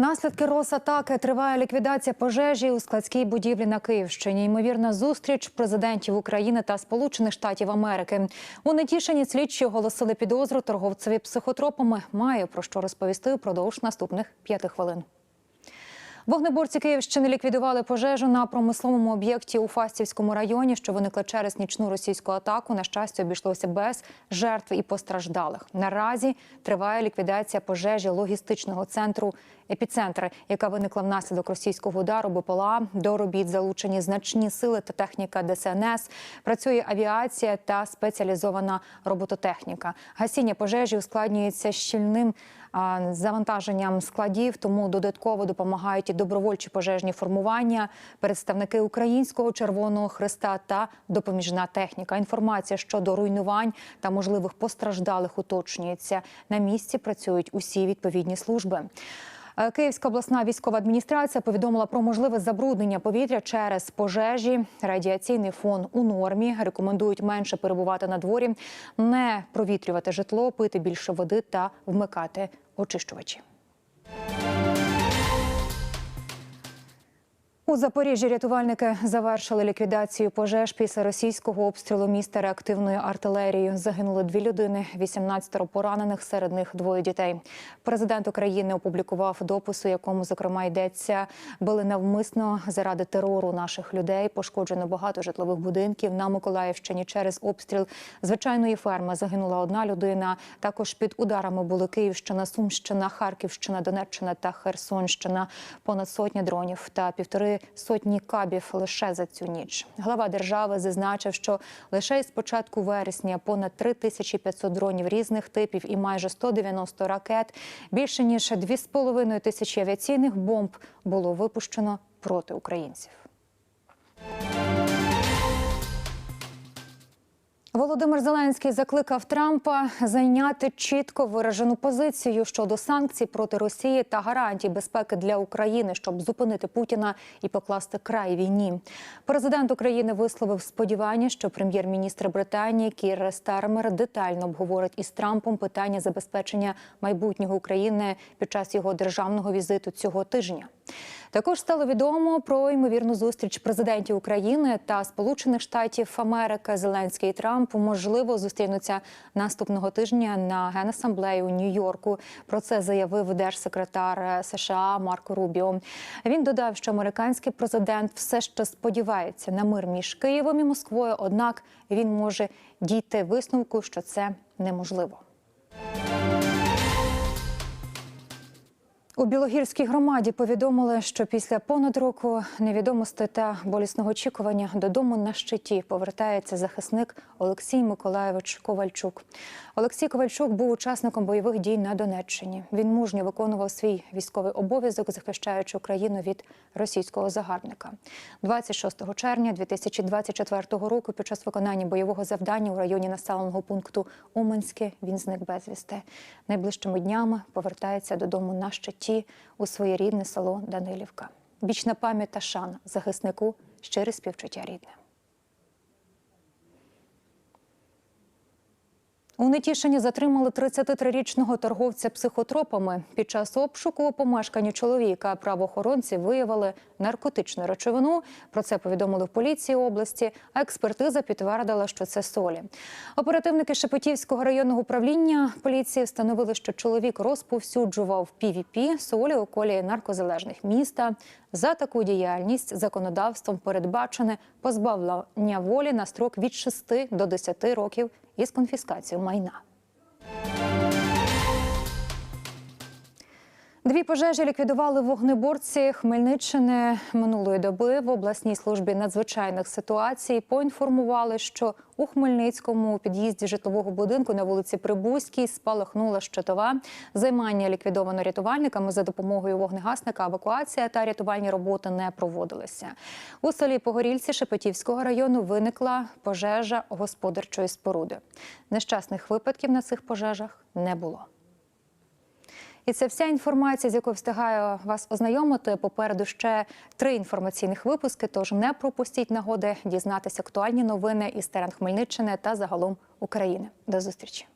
Наслідки Росатаки триває ліквідація пожежі у складській будівлі на Київщині. Ймовірна зустріч президентів України та Сполучених Штатів Америки. У Нетішині слідчі оголосили підозру торговцеві психотропами. Має про що розповісти впродовж наступних п'яти хвилин. Вогнеборці Київщини ліквідували пожежу на промисловому об'єкті у Фастівському районі, що виникла через нічну російську атаку. На щастя, обійшлося без жертв і постраждалих. Наразі триває ліквідація пожежі логістичного центру епіцентр, яка виникла внаслідок російського удару БПЛА. До робіт залучені значні сили та техніка ДСНС. Працює авіація та спеціалізована робототехніка. Гасіння пожежі ускладнюється щільним а, завантаженням складів, тому додатково допомагають і добровольчі пожежні формування, представники Українського Червоного Христа та допоміжна техніка. Інформація щодо руйнувань та можливих постраждалих уточнюється. На місці працюють усі відповідні служби. Е, Київська обласна військова адміністрація повідомила про можливе забруднення повітря через пожежі. Радіаційний фон у нормі. Рекомендують менше перебувати на дворі, не провітрювати житло, пити більше води та вмикати очищувачі. У Запоріжжі рятувальники завершили ліквідацію пожеж після російського обстрілу міста реактивною артилерією. Загинули дві людини, 18 поранених, серед них двоє дітей. Президент України опублікував допис, у якому зокрема йдеться, били навмисно заради терору наших людей. Пошкоджено багато житлових будинків на Миколаївщині через обстріл звичайної ферми. Загинула одна людина. Також під ударами були Київщина, Сумщина, Харківщина, Донеччина та Херсонщина. Понад сотня дронів та півтори сотні кабів лише за цю ніч. Глава держави зазначив, що лише із початку вересня понад 3500 дронів різних типів і майже 190 ракет, більше ніж 2,5 тисячі авіаційних бомб було випущено проти українців. Володимир Зеленський закликав Трампа зайняти чітко виражену позицію щодо санкцій проти Росії та гарантій безпеки для України, щоб зупинити Путіна і покласти край війні. Президент України висловив сподівання, що прем'єр-міністр Британії Кір Стармер детально обговорить із Трампом питання забезпечення майбутнього України під час його державного візиту цього тижня. Також стало відомо про ймовірну зустріч президентів України та Сполучених Штатів Америки Зеленський і Трамп можливо зустрінуться наступного тижня на генасамблеї у Нью-Йорку. Про це заявив держсекретар США Марко Рубіо. Він додав, що американський президент все ще сподівається на мир між Києвом і Москвою однак він може дійти висновку, що це неможливо. У Білогірській громаді повідомили, що після понад року невідомості та болісного очікування додому на щиті повертається захисник Олексій Миколаєвич Ковальчук. Олексій Ковальчук був учасником бойових дій на Донеччині. Він мужньо виконував свій військовий обов'язок, захищаючи Україну від російського загарбника. 26 червня 2024 року, під час виконання бойового завдання у районі населеного пункту Уманське, він зник безвісти. Найближчими днями повертається додому на щиті у своє рідне село Данилівка. Вічна пам'ять та шана захиснику щире співчуття рідне. У Нетішині затримали 33-річного торговця психотропами. Під час обшуку у помешканні чоловіка правоохоронці виявили наркотичну речовину. Про це повідомили в поліції області. А експертиза підтвердила, що це солі. Оперативники Шепетівського районного управління поліції встановили, що чоловік розповсюджував PVP солі у колі наркозалежних міста. За таку діяльність законодавством передбачене позбавлення волі на строк від 6 до 10 років із конфіскацією майна. Дві пожежі ліквідували вогнеборці Хмельниччини минулої доби. В обласній службі надзвичайних ситуацій поінформували, що у Хмельницькому у під'їзді житлового будинку на вулиці Прибузькій спалахнула щитова. Займання ліквідовано рятувальниками за допомогою вогнегасника. Евакуація та рятувальні роботи не проводилися. У селі Погорільці Шепетівського району виникла пожежа господарчої споруди. Нещасних випадків на цих пожежах не було. І це вся інформація, з якою встигаю вас ознайомити. Попереду ще три інформаційних випуски. Тож не пропустіть нагоди дізнатися актуальні новини із терен Хмельниччини та загалом України. До зустрічі.